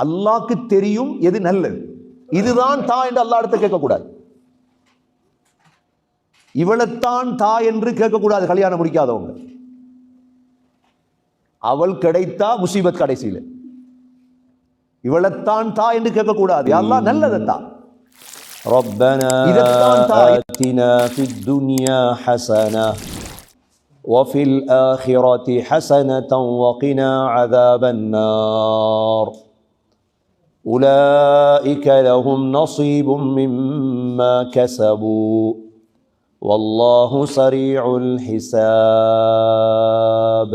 அல்லாஹ்க்கு தெரியும் எது நல்லது இதுதான் தா என்று அல்லா இடத்த கேட்கக்கூடாது இவளைத்தான் தா என்று கேட்கக்கூடாது கல்யாணம் முடிக்காதவங்க அவள் கிடைத்தா முசீபத் கடைசியில் இவளைத்தான் தா என்று கேட்கக்கூடாது அல்லாஹ் நல்லதைத்தான் ربنا இதத்தான் தாய். آتنا في الدنيا حسنة وفي الآخرة حسنة وقنا عذاب النار أولئك لهم نصيب مما كسبوا والله سريع الحساب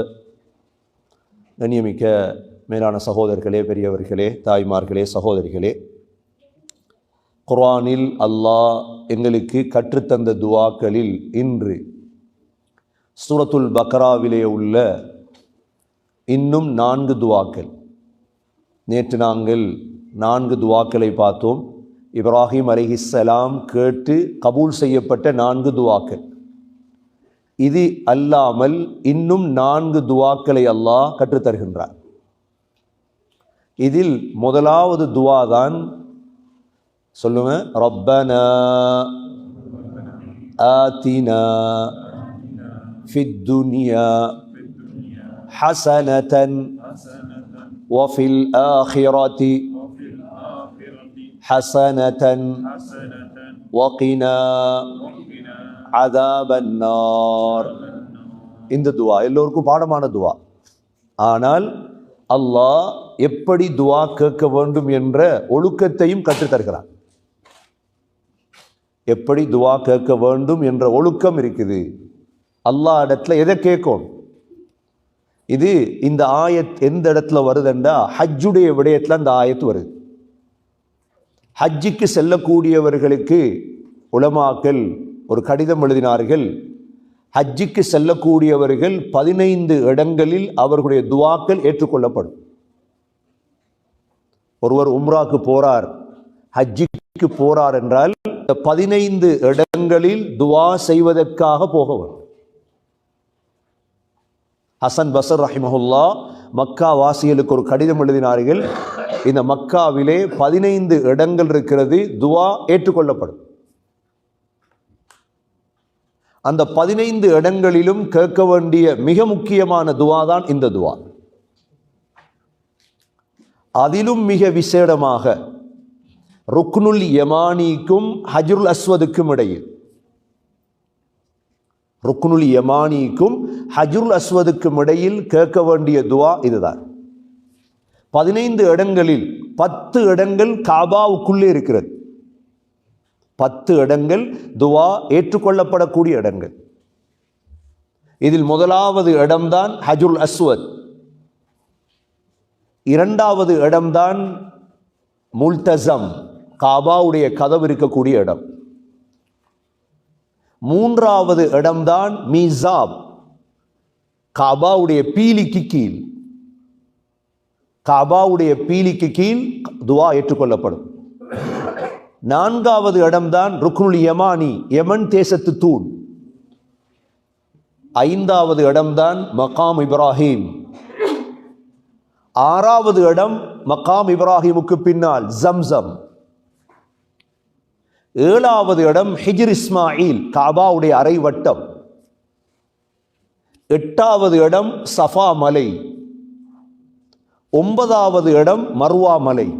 கண்ணியமிக்க மேலான சகோதரர்களே பெரியவர்களே தாய்மார்களே சகோதரிகளே குர்ஆனில் அல்லாஹ் எங்களுக்கு கற்றுத்தந்த துவாக்களில் இன்று சூரத்துல் பக்ராவிலே உள்ள இன்னும் நான்கு துவாக்கள் நேற்று நாங்கள் நான்கு துவாக்களை பார்த்தோம் இப்ராஹிம் அலைஹிஸ்ஸலாம் கேட்டு கபூல் செய்யப்பட்ட நான்கு துவாக்கள் இது அல்லாமல் இன்னும் நான்கு துவாக்களை அல்லாஹ் கற்றுத்தருகின்றார் இதில் முதலாவது துவா தான் சொல்லுங்க ரப்பனா ஆத்தினா ஃபித் துனியா ஹசனதன் وفي الآخرة حسنة وقنا عذاب النار இந்த துவா எல்லோருக்கும் பாடமான துவா ஆனால் அல்லாஹ் எப்படி துவா கேட்க வேண்டும் என்ற ஒழுக்கத்தையும் கற்றுத் தருகிறான் எப்படி துவா கேட்க வேண்டும் என்ற ஒழுக்கம் இருக்குது அல்லாஹ் இடத்துல எதை கேட்கும் இது இந்த ஆயத் எந்த இடத்துல வருதுண்டா ஹஜ்ஜுடைய விடயத்தில் அந்த ஆயத்து வருது ஹஜ்ஜுக்கு செல்லக்கூடியவர்களுக்கு உலமாக்கள் ஒரு கடிதம் எழுதினார்கள். ஹஜ்ஜுக்கு செல்லக்கூடியவர்கள் பதினைந்து இடங்களில் அவர்களுடைய துவாக்கள் ஏற்றுக்கொள்ளப்படும். ஒருவர் உம்ராக்கு போறார் ஹஜ்ஜிக்கு போறார் என்றால் இந்த பதினைந்து இடங்களில் துவா செய்வதற்காக போகவர் ஹசன் பசர் ரஹிமஹுல்லா மக்கா வாசிகளுக்கு ஒரு கடிதம் எழுதினார்கள். இந்த மக்காவிலே பதினைந்து இடங்கள் இருக்கிறது. துவா ஏற்றுக்கொள்ளப்படும். அந்த பதினைந்து இடங்களிலும் கேட்க வேண்டிய மிக முக்கியமான துவா தான் இந்த துவா. அதிலும் மிக விசேடமாக ருக்னுல் யமானிக்கும் ஹஜ்ருல் அஸ்வதுக்கும் இடையில். ருக்னுல் யமானிக்கும் ஹஜ்ருல் அஸ்வதுக்கும் இடையில் கேட்க வேண்டிய துவா இதுதான். பதினைந்து இடங்களில் பத்து இடங்கள் காபாவுக்குள்ளே இருக்கிறது. பத்து இடங்கள் துவா ஏற்றுக்கொள்ளப்படக்கூடிய இடங்கள். இதில் முதலாவது இடம்தான் ஹஜ்ருல் அஸ்வத். இரண்டாவது இடம்தான் முல்தசம் காபாவுடைய கதவு இருக்கக்கூடிய இடம். மூன்றாவது இடம்தான் மீசாப். காபாவுடைய பீலிக்கு கீழ். காபாவுடைய பீலிக்கு கீழ் துவா ஏற்றுக்கொள்ளப்படும். நான்காவது இடம்தான் ருக்னுல் யமானி யமன் தேசத்து தூண். ஐந்தாவது இடம்தான் மகாம் இப்ராஹிம். ஆறாவது இடம் மகாம் இப்ராஹிமுக்கு பின்னால் ஜம்சம். ஏழாவது இடம் ஹிஜிர் இஸ்மாயில் காபாவுடைய அரை வட்டம் எட்டாவது இடம் சஃபா மலை. ஒன்பதாவது இடம் மர்வா மலை.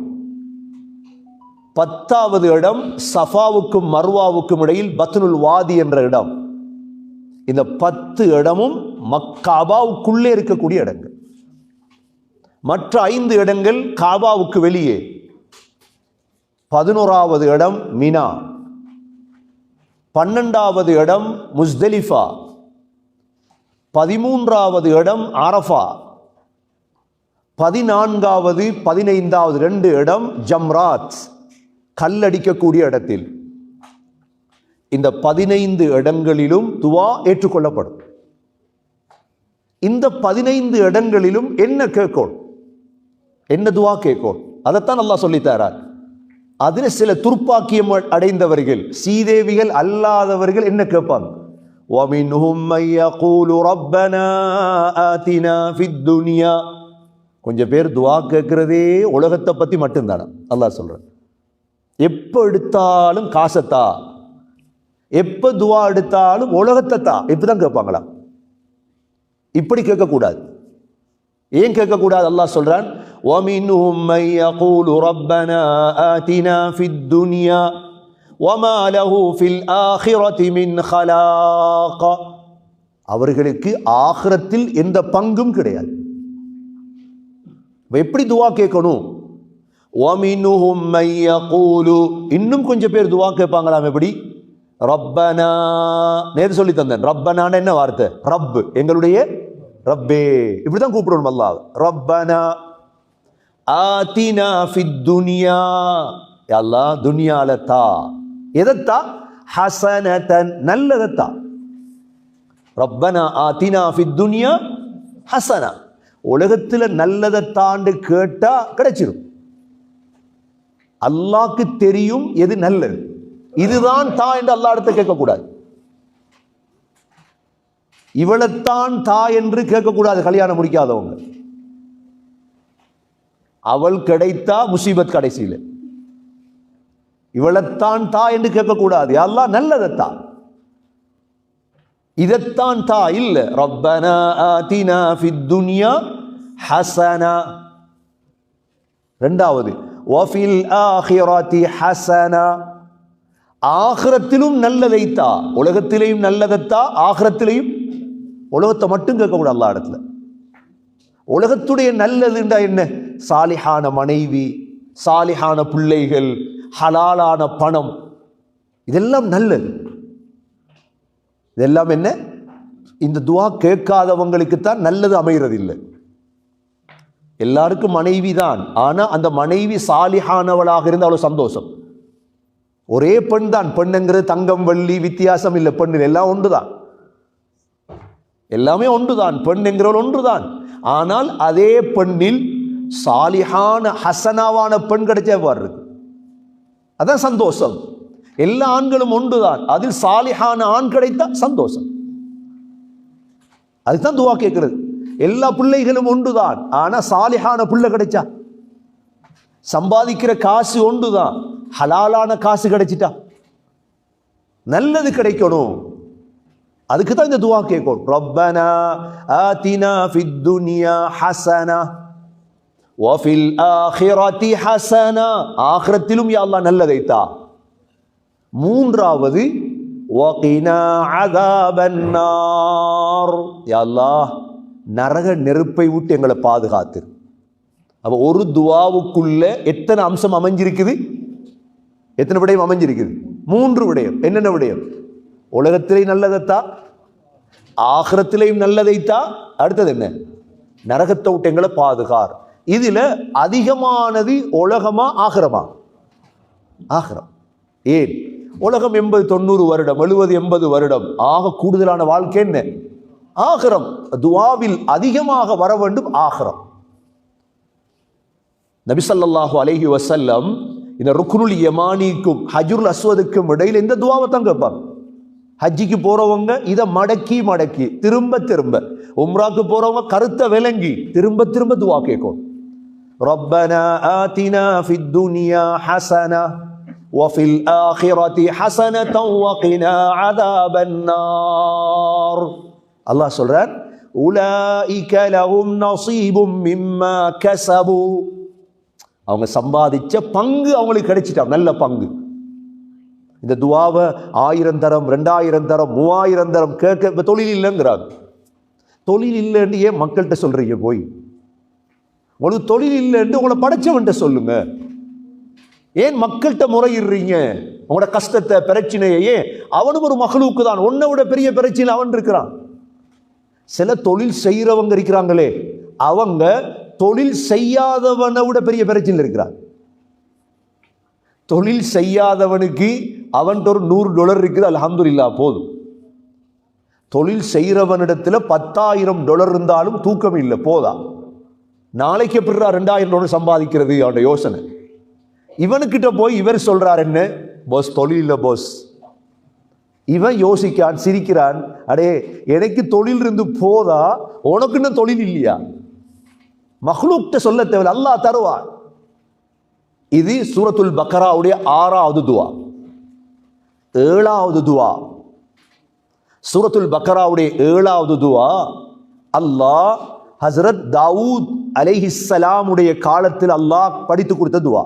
பத்தாவது இடம் சஃபாவுக்கும் மர்வாவுக்கும் இடையில் பத்னுல் வாதி என்ற இடம். இந்த பத்து இடமும் மக்காபாவுக்குள்ளே இருக்கக்கூடிய இடங்கள். மற்ற ஐந்து இடங்கள் காபாவுக்கு வெளியே. பதினோராவது இடம் மினா. பன்னெண்டாவது இடம் முஸ்தலிஃபா. பதிமூன்றாவது இடம் அரஃபா பதினான்காவது பதினைந்தாவது ரெண்டு இடம் ஜம்ராத். கல்லடிக்கக்கூடிய இடத்தில். இந்த பதினைந்து இடங்களிலும் துவா ஏற்றுக்கொள்ளப்படும். இந்த பதினைந்து இடங்களிலும் என்ன கேட்கும் என்ன துவா கேட்கும் அதைத்தான் நல்லா சொல்லித்தாரார் அதில் சில துர்ப்பாக்கியம் அடைந்தவர்கள் சீதேவிகள் அல்லாதவர்கள் என்ன கேட்பாங்க وَمِنْهُمْ مَنْ يَقُولُ رَبَّنَا آتِنَا فِي الدُّنْيَا கொஞ்சம் பேர் துவா கேட்கிறதே உலகத்தை பற்றி மட்டும்தானே அல்லாஹ் சொல்கிறேன் எப்போ எடுத்தாலும் காசத்தா எப்போ துவா எடுத்தாலும் உலகத்தை தா இப்படி தான் கேட்பாங்களா இப்படி கேட்கக்கூடாது ஏன் கேட்கக்கூடாது அல்லாஹ் சொல்றான் وَمِنْهُمْ مَنْ يَقُولُ رَبَّنَا آتِنَا فِي الدُّنْيَا وَمَا لَهُ فِي الْآخِرَةِ مِنْ خَلَاقٍ அவர்களுக்கு ஆகிரத்தில் எந்த பங்கும் கிடையாது இப்ப எப்படி துவா கேட்கணும் وَمِنْهُمْ مَنْ يَقُولُ இன்னும் கொஞ்சம் பேர் துவா கேட்பாங்களாம் எப்படி ரப்பனா நேர் சொல்லி தந்தேன் ரப்பனான்னு என்ன வார்த்தை ரப் எங்களுடைய ரப்பே இப்படிதான் கூப்பிடணும் அல்லாஹ். ரப்பனா ஆத்தினா ஃபித் துனியா. அல்லா துனியால தா. எதத்தா? ஹசனதன் நல்லதத்தா. ரப்பனா ஆத்தினா ஃபித் துனியா ஹசனா. உலகத்துல நல்லதை தாண்டு கேட்டா கிடைச்சிடும் அல்லாக்கு தெரியும் எது நல்லது. இதுதான் தான் என்று அல்லாஹ் இடத்த கேட்கக்கூடாது. இவளைத்தான் தா என்று கேட்கக்கூடாது கல்யாணம் முடிக்காதவங்க. அவள் கிடைத்தா முசீபத் கடைசியில். இவளைத்தான் தா என்று கேட்கக்கூடாது. எல்லாம் நல்லதைத்தா இதைத்தான் தா இல்ல. ரப்பனா ஆதினா ஃபித் துன்யா ஹசனா. ரெண்டாவது வஃபில் ஆஹிராத்தி ஹசனா. ஆகிரத்திலும் நல்லதைத்தா உலகத்திலேயும் நல்லதத்தா ஆஹ்ரத்திலையும் உலகத்தை மட்டும் கேட்கக்கூடாது அல்லா இடத்துல. உலகத்துடைய நல்லதுண்டா என்ன? சாலிஹான மனைவி சாலிஹான பிள்ளைகள் ஹலாலான பணம். இதெல்லாம் நல்லது. இதெல்லாம் என்ன? இந்த துவா கேட்காதவங்களுக்கு தான் நல்லது அமைகிறது இல்லை எல்லாருக்கும் மனைவி தான். ஆனால் அந்த மனைவி சாலிஹானவளாக இருந்து அவ்வளோ சந்தோஷம். ஒரே பெண் தான். பெண்ணுங்கிறது தங்கம் வள்ளி வித்தியாசம் இல்லை. பெண்ணு எல்லாம் ஒன்று தான். எல்லாமே ஒன்றுதான். பெண் என்கிறவள் ஒன்றுதான். ஆனால் அதே பெண்ணில் சாலிஹான ஹசனாவான பெண் கிடைச்ச எவ்வாறு அதான் சந்தோஷம். எல்லா ஆண்களும் ஒன்றுதான். அதில் சாலிஹான ஆண் கிடைத்தா சந்தோஷம். அதுதான் துவா கேட்கிறது. எல்லா பிள்ளைகளும் ஒன்றுதான். ஆனா சாலிஹான பிள்ளை கிடைச்சா? சம்பாதிக்கிற காசு ஒன்றுதான். ஹலாலான காசு கிடைச்சிட்டா? நல்லது கிடைக்கணும். அதுக்கு தான் இந்த துவா கேட்கும். ரப்பனா ஆதினா ஃபித் துனியா ஹசனா வஃபில் ஆஹிரதி ஹசனா. ஆஹிரத்திலும் யா அல்லாஹ் நல்லதைத்தா மூன்றாவது வகினா அதாபன்னார் யா அல்லாஹ் நரக நெருப்பை விட்டு எங்களை பாதுகாத்து. அப்போ ஒரு துவாவுக்குள்ள எத்தனை அம்சம் அமைஞ்சிருக்குது? எத்தனை விடயம் அமைஞ்சிருக்குது? மூன்று விடயம். என்னென்ன விடயம்? உலகத்திலே நல்லதைத்தா? ஆகிரத்திலையும் நல்லதைத்தா? அடுத்தது என்ன? நரகத்தை விட்டு எங்களை பாதுகார். இதில் அதிகமானது உலகமா ஆகிரமா? ஆகிரம். ஏன்? உலகம் எண்பது தொண்ணூறு வருடம் எழுபது எண்பது வருடம். ஆக கூடுதலான வாழ்க்கை என்ன? ஆகிரம். துவாவில் அதிகமாக வர வேண்டும் ஆகிரம். நபிசல்லாஹு அலஹி வசல்லம் இந்த ருக்னுல் யமானிக்கும் ஹஜுர் அஸ்வதுக்கும் இடையில் எந்த துவாவை தான் கேட்பாங்க. ஹஜ்ஜிக்கு போறவங்க இதை மடக்கி மடக்கி திரும்ப திரும்ப உம்ராக்கு போறவங்க கருத்தை விளங்கி திரும்ப திரும்ப துவா கேட்கும் ربنا آتنا في الدنيا حسنة وفي الآخرة حسنة وقنا عذاب النار الله சொல்றார் أولئك لهم نصيب مما كسبوا அவங்க சம்பாதிச்ச பங்கு அவங்களுக்கு கிடைச்சிட்டா நல்ல பங்கு இந்த துவாவை ஆயிரம் தரம் ரெண்டாயிரம் தரம் மூவாயிரம் தரம் கேட்க இப்போ தொழில் இல்லைங்கிறாங்க. தொழில் இல்லைன்னு ஏன் மக்கள்கிட்ட சொல்கிறீங்க போய்? உங்களுக்கு தொழில் இல்லைன்னு உங்களை படைச்சவன்ட்ட சொல்லுங்க. ஏன் மக்கள்கிட்ட முறையிடுறீங்க? உங்களோட கஷ்டத்தை பிரச்சனையை ஏன்? அவனும் ஒரு மகளுக்கு தான். உன்னை விட பெரிய பிரச்சனை அவன் இருக்கிறான். சில தொழில் செய்கிறவங்க இருக்கிறாங்களே அவங்க தொழில் செய்யாதவனை விட பெரிய பிரச்சனை இருக்கிறான் தொழில் செய்யாதவனுக்கு அவன்கிட்ட ஒரு நூறு டாலர் இருக்குது அல்ஹம்துலில்லா போதும். தொழில் செய்கிறவனிடத்தில் பத்தாயிரம் டாலர் இருந்தாலும் தூக்கம் இல்லை போதா? நாளைக்கு எப்படிடா ரெண்டாயிரம் டாலர் சம்பாதிக்கிறது? அவனோட யோசனை. இவனுக்கிட்ட போய் இவர் சொல்கிறார் என்ன? பாஸ் தொழில் இல்லை பாஸ் இவன் யோசிக்கான் சிரிக்கிறான் அடே எனக்கு தொழில் இருந்து போதா? உனக்கு இன்னும் தொழில் இல்லையா? மஹ்லூக்ட சொல்ல தேவையில்லை அல்லாஹ் தருவான். இது சூரத்துல் பக்கராவுடைய ஆறாவது துவா. ஏழாவது துவா சூரத்துல் பக்கராவுடைய ஏழாவது துவா அல்லாஹ் ஹஸ்ரத் தாவூத் அலைஹிஸ்ஸலாமுடைய காலத்தில் அல்லாஹ் படித்து கொடுத்த துவா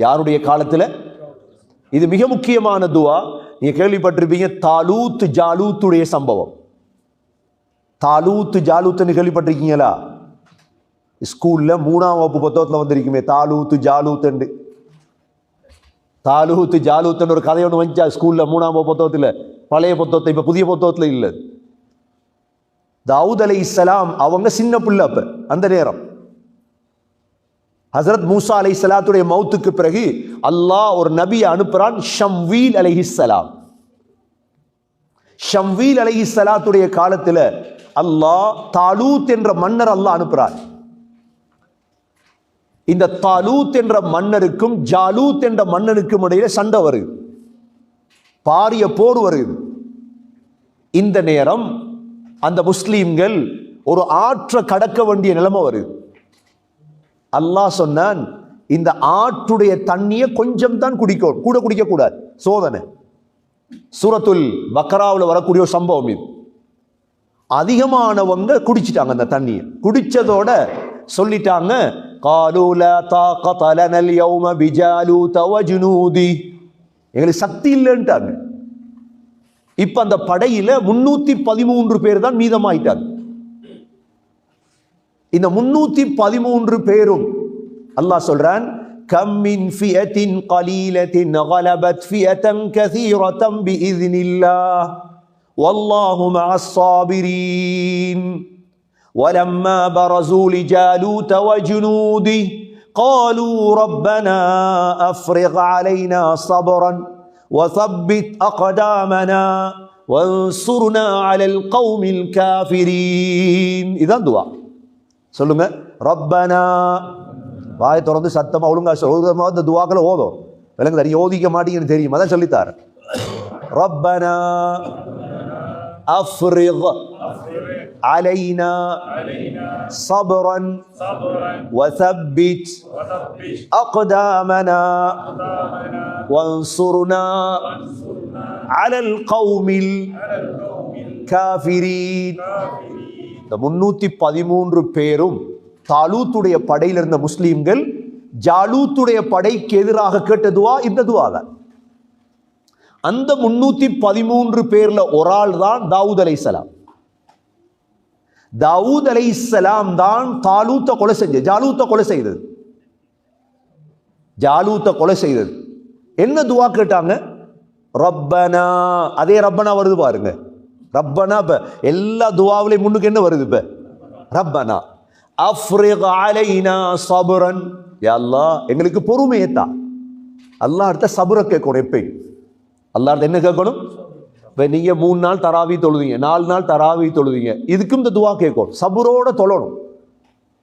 யாருடைய காலத்தில் இது மிக முக்கியமான துவா நீங்க கேள்விப்பட்டிருப்பீங்க தாலூத் ஜாலூத்துடைய சம்பவம் தாலூத் ஜாலூத்துன்னு கேள்விப்பட்டிருக்கீங்களா ஸ்கூல்ல மூணாம் வகுப்பு புத்தகத்தில் வந்திருக்குமே தாலூத்து ஜாலூத்துண்டு தாலூத்து ஜாலூத்துன்னு ஒரு கதை ஒன்று வந்துச்சா. ஸ்கூல்ல மூணாம் புத்தகத்தில். பழைய புத்தகத்தை இப்போ புதிய புத்தகத்தில் இல்லை தாவூத் அலை இஸ்லாம் அவங்க சின்ன பிள்ளை அப்ப அந்த நேரம். ஹசரத் மூசா அலை சலாத்துடைய மௌத்துக்கு பிறகு அல்லாஹ் ஒரு நபியை அனுப்புறான் ஷம்வீல் அலைஹிஸ்ஸலாம் ஷம்வீல் அலைஹிஸ்ஸலாத்துடைய காலத்துல அல்லாஹ் தாலூத் என்ற மன்னர் அல்லாஹ் அனுப்புகிறான் இந்த தாலூத் என்ற மன்னருக்கும் ஜாலூத் என்ற மன்னனுக்கும் இடையில சண்டை வருது. பாரிய போர் வருது. இந்த நேரம் அந்த முஸ்லீம்கள் ஒரு ஆற்ற கடக்க வேண்டிய நிலைமை வருது. அல்லாஹ் சொன்னான் இந்த ஆற்றுடைய தண்ணியை கொஞ்சம் தான் குடிக்கும் கூட குடிக்க கூடாது சோதனை. சூரத்துல் பக்கராவில் வரக்கூடிய ஒரு சம்பவம் இது. அதிகமானவங்க குடிச்சிட்டாங்க அந்த தண்ணியை. குடிச்சதோட சொல்லிட்டாங்க காலூ லா தாக்கத லனல் யௌம பிஜாலூத வஜுனூதி எங்களுக்கு சக்தி இல்லைன்ட்டாங்க. இப்போ அந்த படையில் முன்னூற்றி பதிமூன்று பேர் தான் மீதமாயிட்டாங்க. இந்த முன்னூற்றி பதிமூன்று பேரும் அல்லாஹ் சொல்கிறான் கம் மின் ஃபியத்தின் கலீலத்தின் அகலபத் ஃபியத்தம் கசீரத்தம் பி இதினில்லா வல்லாஹும் அஸ்ஸாபிரீன் ولما برزوا لجالوت وجنوده قالوا ربنا أفرغ علينا صبرا وثبت أقدامنا وانصرنا على القوم الكافرين إذا دعاء சொல்லுங்க ரப்பனா வாய் திறந்து சத்தமா ஒழுங்கா சொல்லுமா அந்த துவாக்களை ஓதும் விலங்கு தெரியும் ஓதிக்க மாட்டீங்கன்னு தெரியும் அதான் சொல்லித்தார் ரப்பனா அஃப்ரிக் علينا صبرا وثبت أقدامنا وانصرنا على القوم الكافرين இந்த முன்னூத்தி பதிமூன்று பேரும் தாலூத்துடைய படையில் இருந்த முஸ்லீம்கள் ஜாலூத்துடைய படைக்கு எதிராக கேட்டதுவா இந்த துவா தான் அந்த முன்னூத்தி பதிமூன்று பேர்ல ஒரு ஆள் தான் தாவூத் அலைசலாம் தாவூத் இஸ்லாம் தான் தாலூத்த கொலை செஞ்சது ஜாலூத்த கொலை செய்தது. ஜாலூத்த கொலை செய்தது. என்ன துவா கேட்டாங்க? ரப்பனா அதே ரப்பனா வருது பாருங்க. ரப்பனா இப்ப எல்லா துவாவிலையும் முன்னுக்கு என்ன வருது இப்ப? ரப்பனா. அஃப்ரிக் அலைனா சபுரன். எல்லாம் எங்களுக்கு பொறுமையை தான் அல்லாஹ் அடுத்த சபுர கேட்கணும் எப்பயும். அல்லாஹ் என்ன கேட்கணும்? இப்போ நீங்கள் மூணு நாள் தராவி தொழுதீங்க நாலு நாள் தராவி தொழுதீங்க. இதுக்கும் இந்த துவா கேட்கணும் சபுரோட தொழணும்.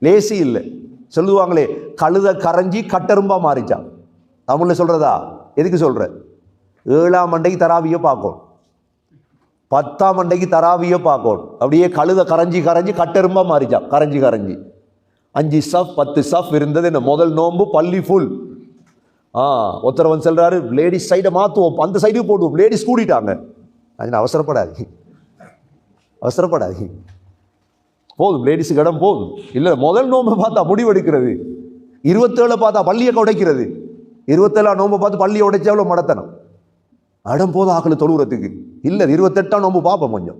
லேசி இல்லை. சொல்லுவாங்களே கழுத கரைஞ்சி கட்டரும்பாக மாறிச்சான் தமிழில் சொல்கிறதா எதுக்கு சொல்கிற ஏழாம் மண்டைக்கு தராவியை பார்க்கணும் பத்தாம் மண்டைக்கு தராவியை பார்க்கணும் அப்படியே கழுத கரைஞ்சி கரைஞ்சி கட்டரும்பாக மாறிச்சான் கரைஞ்சி கரைஞ்சி. அஞ்சு சஃப் பத்து சஃப் இருந்தது என்ன? முதல் நோன்பு பள்ளி ஃபுல் ஆ ஒருத்தர் வந்து சொல்கிறாரு லேடிஸ் சைடை மாற்றுவோம் அந்த சைடுக்கு போடுவோம். லேடிஸ் கூடிட்டாங்க. அதில் அவசரப்படாது அவசரப்படாது போதும் லேடிஸுக்கு இடம் போதும் இல்லை முதல் நோம்பை பார்த்தா முடிவெடுக்கிறது இருபத்தேழை பார்த்தா பள்ளியை உடைக்கிறது இருபத்தேழாம் நோம்பை பார்த்து பள்ளியை உடைச்சா எவ்வளோ மடத்தனம் இடம் போதும் ஆக்கள் தொழுகிறதுக்கு இல்லை இருபத்தெட்டாம் நோம்பு பார்ப்போம் கொஞ்சம்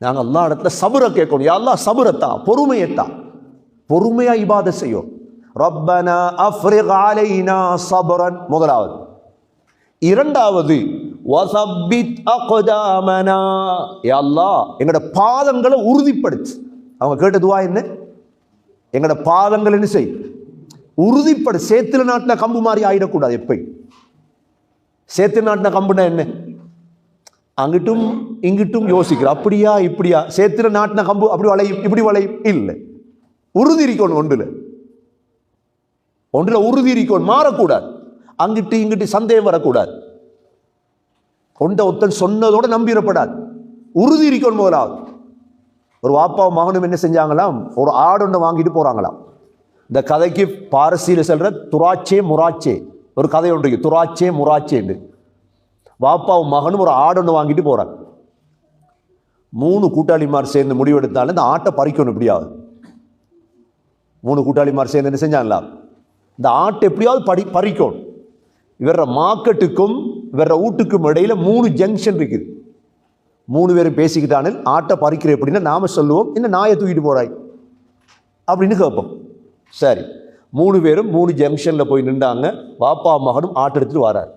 நாங்கள் எல்லா இடத்துல சபுரை கேட்கணும் எல்லாம் சபுரத்தா பொறுமையத்தா பொறுமையா இபாத செய்யும் ரப்பனா அஃப்ரிக் அலைனா சபரன் முதலாவது இரண்டாவது வசப்பித் அக்தாமனா யா அல்லாஹ் எங்களோட பாதங்களை உறுதிப்படுத்து. அவங்க கேட்டதுவா என்ன? எங்களோட பாதங்கள் என்ன செய்? உறுதிப்படு. சேத்துல நாட்டின கம்பு மாதிரி ஆயிடக்கூடாது எப்பயும். சேத்துல நாட்டின கம்புனா என்ன? அங்கிட்டும் இங்கிட்டும் யோசிக்கிறோம் அப்படியா இப்படியா? சேத்துல நாட்டின கம்பு அப்படி வளையும் இப்படி வளையும்? இல்லை. உறுதி இருக்கணும் ஒன்றில். ஒன்றில் உறுதி இருக்கணும் மாறக்கூடாது. அங்கிட்டு இங்கிட்டு சந்தேகம் வரக்கூடாது. ஒன்றை ஒத்தன் சொன்னதோடு நம்பிடப்படாது உறுதி இருக்கணும் முதலாவது. ஒரு வாப்பாவும் மகனும் என்ன செஞ்சாங்களாம்? ஒரு ஆடு ஒன்று வாங்கிட்டு போகிறாங்களாம் இந்த கதைக்கு பாரசீல செல்கிற துராச்சே முராச்சே ஒரு கதை ஒன்று இருக்கு. துராச்சே முராச்சேன்னு வாப்பாவும் மகனும் ஒரு ஆடு ஒன்று வாங்கிட்டு போகிறாங்க மூணு கூட்டாளிமார் சேர்ந்து முடிவெடுத்தாலும் இந்த ஆட்டை பறிக்கணும் எப்படியாவது. மூணு கூட்டாளிமார் சேர்ந்து என்ன செஞ்சாங்களா இந்த ஆட்டை எப்படியாவது படி பறிக்கணும். இவர மார்க்கெட்டுக்கும் வர்ற வீட்டுக்கும் இடையில் மூணு ஜங்ஷன் இருக்குது. மூணு பேரும் பேசிக்கிட்டானில் ஆட்டை பறிக்கிற எப்படின்னா நாம் சொல்லுவோம் என்ன நாயை தூக்கிட்டு போகிறாய் அப்படின்னு கேட்போம். சரி. மூணு பேரும் மூணு ஜங்ஷனில் போய் நின்றாங்க. வாப்பா மகனும் ஆட்டை எடுத்துகிட்டு வரார்.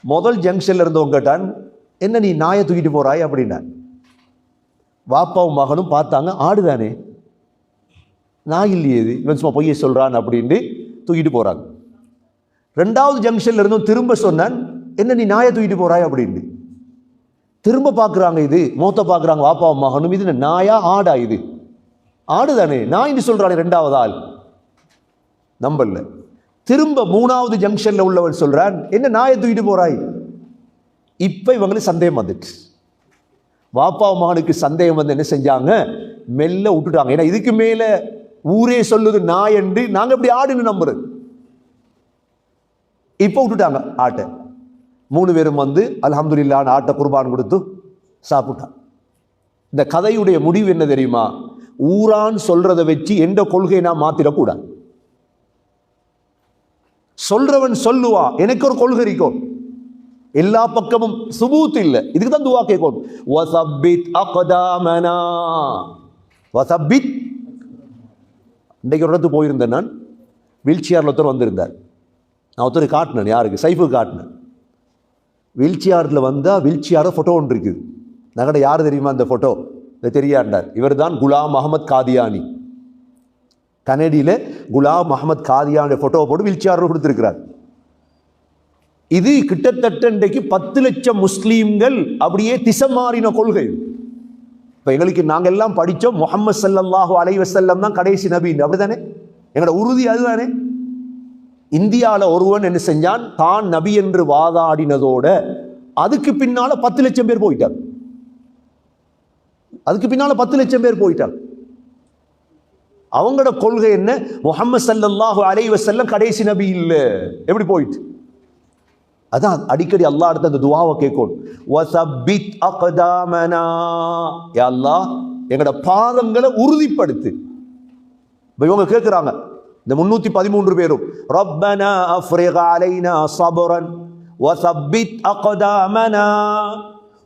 முதல் ஜங்ஷனில் இருந்தவங்க கேட்டான் என்ன நீ நாயை தூக்கிட்டு போகிறாய் அப்படின்னான் வாப்பாவும் மகனும் பார்த்தாங்க ஆடுதானே? நான் இல்லையே இது. இவன் சும்மா பொய்யை சொல்கிறான் அப்படின்ட்டு தூக்கிட்டு போகிறாங்க ரெண்டாவது ஜங்ஷனில் இருந்தும் திரும்ப சொன்னான் என்ன நீ நாயை தூக்கிட்டு போகிறாய் அப்படின்னு. திரும்ப பார்க்குறாங்க இது மூத்த பார்க்குறாங்க வாப்பா மகனும் இது என்ன நாயா ஆடா இது. ஆடு தானே நான் நாயின்னு சொல்றானே ரெண்டாவது ஆள். நம்பல திரும்ப மூணாவது ஜங்ஷனில் உள்ளவன் சொல்கிறான் என்ன நாயை தூக்கிட்டு போகிறாய் இப்போ இவங்களுக்கு சந்தேகம் வந்துட்டு. வாப்பா மகனுக்கு சந்தேகம் வந்து என்ன செஞ்சாங்க? மெல்ல விட்டுட்டாங்க. ஏன்னா இதுக்கு மேலே ஊரே சொல்லுது நாய் என்று. இப்படி ஆடுன்னு நம்புறது. இப்போ விட்டுட்டாங்க ஆட்டை. மூணு பேரும் வந்து அலமதுல்லான்னு ஆட்டை குர்பான் கொடுத்து சாப்பிட்டான். இந்த கதையுடைய முடிவு என்ன தெரியுமா? ஊரான் சொல்றதை வச்சு எந்த கொள்கையை நான் மாத்திடக்கூடாது. சொல்றவன் சொல்லுவா எனக்கு ஒரு கொள்கை இருக்கும் எல்லா பக்கமும் சுபூத் இல்லை. இதுக்கு தான் துவா கேட்கும் வசபித் அகதாமனா. வசபித் இன்றைக்கு ஒரு இடத்துக்கு போயிருந்தேன் நான். வீல் சேரில் ஒருத்தர் வந்திருந்தார். நான் ஒருத்தர் காட்டினேன் யாருக்கு? சைஃபு காட்டினேன். வீல் சேரில் வந்தால் வீல் ஃபோட்டோ ஒன்று இருக்குது நகட யார் தெரியுமா அந்த ஃபோட்டோ இந்த தெரியாண்டார். இவர் தான் குலாம் அகமத் காதியானி. கனடியில் குலாம் அகமத் காதியானுடைய ஃபோட்டோவை போட்டு வீல் சேர் கொடுத்துருக்கிறார். இது கிட்டத்தட்ட இன்றைக்கு பத்து லட்சம் முஸ்லீம்கள் அப்படியே திசை மாறின கொள்கை. இப்போ எங்களுக்கு நாங்கள் எல்லாம் படித்தோம் முகமது சல்லாஹூ அலைவசல்லம் தான் கடைசி நபீன் அப்படி தானே எங்களோட உறுதி அதுதானே? இந்தியாவில் ஒருவன் என்ன செஞ்சான்? தான் நபி என்று வாதாடினதோட அதுக்கு பின்னால் பத்து லட்சம் பேர் போயிட்டார். அதுக்கு பின்னால் பத்து லட்சம் பேர் போயிட்டார். அவங்களோட கொள்கை என்ன? முகமது சல்லாஹு அலைவ செல்லம் கடைசி நபி இல்லை. எப்படி போயிட்டு? அதான் அடிக்கடி அல்லா அடுத்த அந்த துவாவை கேட்கணும் வசபித் அக்தாமனா. யா அல்லாஹ் எங்களோட பாதங்களை உறுதிப்படுத்து. இப்போ இவங்க கேட்குறாங்க இந்த முன்னூற்றி பதிமூன்று பேரும். ரப்பனா அஃப்ரிக அலைனா சபரன் வசப்பித் அகதாமனா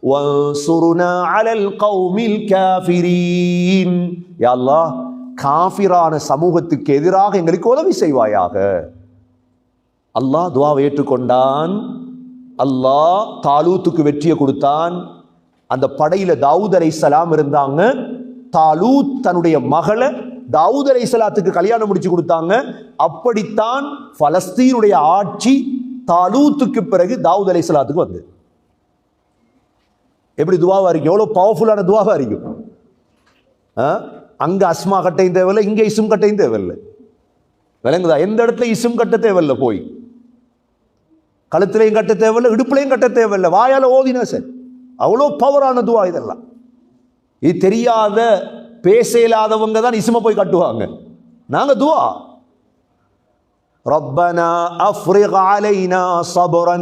வன்சுருனா அலல் கௌமில் காஃபிரீன். யா அல்லாஹ் காஃபிரான சமூகத்துக்கு எதிராக எங்களுக்கு உதவி செய்வாயாக. அல்லாஹ் துவாவை ஏற்றுக்கொண்டான். அல்லாஹ் தாலூத்துக்கு வெற்றியை கொடுத்தான். அந்த படையில் தாவூத் அலை சலாம் இருந்தாங்க. தாலூத் தன்னுடைய மகளை தாவூத் சலாத்துக்கு கல்யாணம் முடிச்சு கொடுத்தாங்க. அப்படித்தான் பலஸ்தீனுடைய ஆட்சி தாலூத்துக்கு பிறகு தாவூத் அலைஹிஸ்ஸலாத்துக்கு வந்து எப்படி துவாவா இருக்கும் எவ்வளோ பவர்ஃபுல்லான துவாவா இருக்கும் ஆ? அங்க அஸ்மா கட்டையும் தேவையில்லை இங்கே இசும் கட்டையும் தேவையில்லை. விளங்குதா? எந்த இடத்துல இசும் கட்ட தேவையில்லை? போய். கழுத்துலையும் கட்ட தேவையில்ல இடுப்புலையும் கட்ட தேவையில்ல. வாயால் ஓதினா சரி. அவ்வளோ பவரான துவா இதெல்லாம். இது தெரியாத பேச இயலாதவங்க தான் இசும போய் கட்டுவாங்க நாங்க துவா ربنا أفرغ علينا صبرا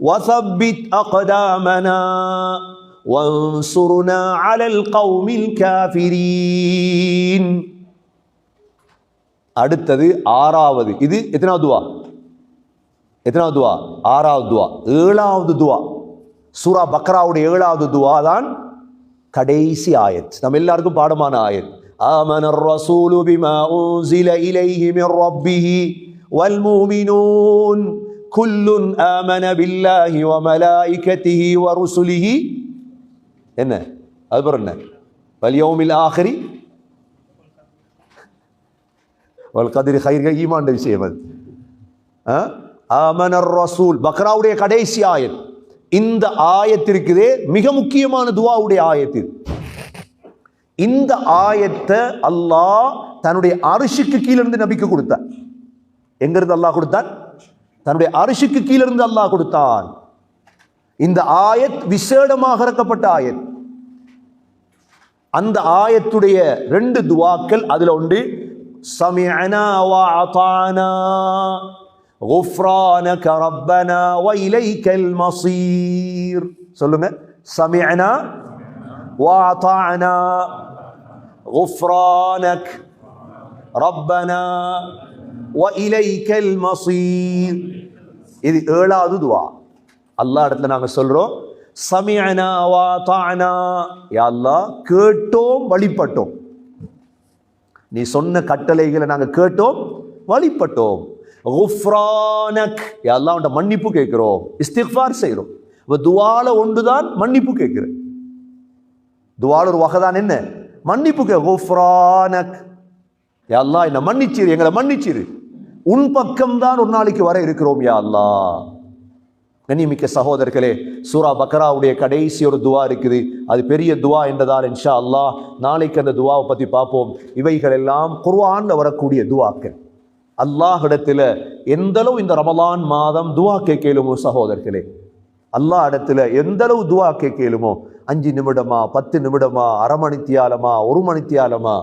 وثبت أقدامنا وانصرنا على القوم الكافرين அடுத்தது ஆறாவது இது எத்தனாவது துவா எத்தனாவது துவா ஆறாவது துவா ஏழாவது துவா சூரா பக்ராவுடைய ஏழாவது துவா தான் கடைசி ஆயத் நம்ம எல்லாருக்கும் பாடமான ஆயத் آمن الرسول بما أنزل إليه من ربه والمؤمنون كل آمن بالله وملائكته ورسله என்ன அது பிறகு என்ன வலியோமில் ஆஹரி வல் கதிரி ஹைர்கள் ஈமாண்ட விஷயம் அது ஆ? ஆமனர் ரசூல் பக்ராவுடைய கடைசி ஆயத் இந்த ஆயத்திற்குதே மிக முக்கியமான துவாவுடைய ஆயத்து இந்த ஆயத்தை அல்லாஹ் தன்னுடைய அரிசிக்கு கீழிருந்து நபிக்கு கொடுத்தார். எங்கிருந்து அல்லாஹ் கொடுத்தான்? தன்னுடைய அரிசிக்கு கீழிருந்து அல்லாஹ் கொடுத்தான். இந்த ஆயத் விசேடமாக இறக்கப்பட்ட ஆயத். அந்த ஆயத்துடைய ரெண்டு துவாக்கள் அதுல ஒன்று சமயனா غفرانك ربنا وإليك المصير சொல்லுங்க سمعنا وأطعنا غفرانك ربنا وإليك المصير இது ஏழாவது துவா அல்லாஹ் இடத்துல நாங்க சொல்றோம் சமிஅனா வாதானா யா அல்லாஹ் கேட்டோம் வழிபட்டோம் நீ சொன்ன கட்டளைகளை நாங்க கேட்டோம் வழிபட்டோம் குஃப்ரானக். எல்லாம் அல்லாஹ் மன்னிப்பு கேட்குறோம். இஸ்திஃபார் செய்கிறோம். இப்போ துவால ஒன்று தான் மன்னிப்பு கேட்குறேன். துவால ஒரு வகை தான் என்ன? மன்னிப்பு கே குஃப்ரானக். எல்லாம் அல்லாஹ் என்னை மன்னிச்சிரு எங்களை மன்னிச்சிரு. உன் பக்கம்தான் ஒரு நாளைக்கு வர இருக்கிறோம் யா அல்லாஹ். கண்ணிமிக்க சகோதரர்களே சூரா பக்ராவுடைய கடைசி ஒரு துவா இருக்குது. அது பெரிய துவா என்றதால் இன்ஷா அல்லாஹ் நாளைக்கு அந்த துவாவை பற்றி பார்ப்போம். இவைகள் எல்லாம் குர்வானில் வரக்கூடிய துவாக்கள். அல்லாஹ் எந்தளவு இந்த ரமலான் மாதம் துவா கேட்கலுமோ சகோதரர்களே? அல்லாஹ் இடத்துல எந்தளவு துவா கேட்கலுமோ? அஞ்சு நிமிடமா பத்து நிமிடமா அரை மணித்தியாலமா ஒரு மணித்தியாலமா?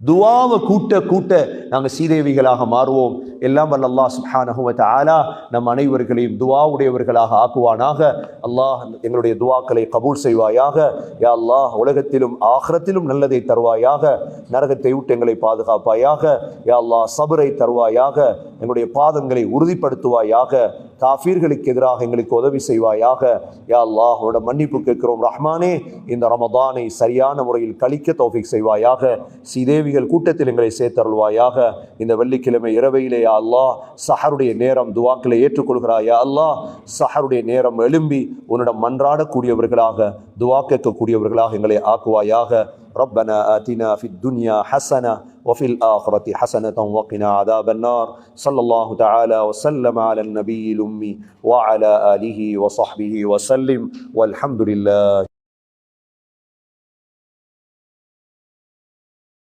துவாவை கூட்ட கூட்ட நாங்கள் சீதேவிகளாக மாறுவோம். எல்லாம் வல்ல அல்லாஹ் சுப்ஹானஹு ஆலா நம் அனைவர்களையும் துவாவுடையவர்களாக ஆக்குவானாக. அல்லாஹ் எங்களுடைய துவாக்களை கபூல் செய்வாயாக. யா அல்லாஹ் உலகத்திலும் ஆகரத்திலும் நல்லதை தருவாயாக. நரகத்தை விட்டு எங்களை பாதுகாப்பாயாக. யா அல்லாஹ் சபரை தருவாயாக. எங்களுடைய பாதங்களை உறுதிப்படுத்துவாயாக. காஃபீர்களுக்கு எதிராக எங்களுக்கு உதவி செய்வாயாக யா அல்லாஹ் உன்னோட மன்னிப்பு கேட்கிறோம் ரஹ்மானே இந்த ரமதானை சரியான முறையில் கழிக்க தௌஃபிக் செய்வாயாக சீதேவிகள் கூட்டத்தில் எங்களை சேர்த்தருள்வாயாக இந்த வெள்ளிக்கிழமை இரவையிலே யா அல்லாஹ் சஹருடைய நேரம் துவாக்களை ஏற்றுக்கொள்கிறாய் யா அல்லாஹ் சஹருடைய நேரம் எழும்பி உன்னிடம் மன்றாடக்கூடியவர்களாக துவா கேட்கக்கூடியவர்களாக எங்களை ஆக்குவாயாக ربنا آتنا في الدنيا حسنة وفي الآخرة حسنة وقنا عذاب النار. صلى الله تعالى وسلم على النبي الأمي وعلى آله وصحبه وسلم. والحمد لله.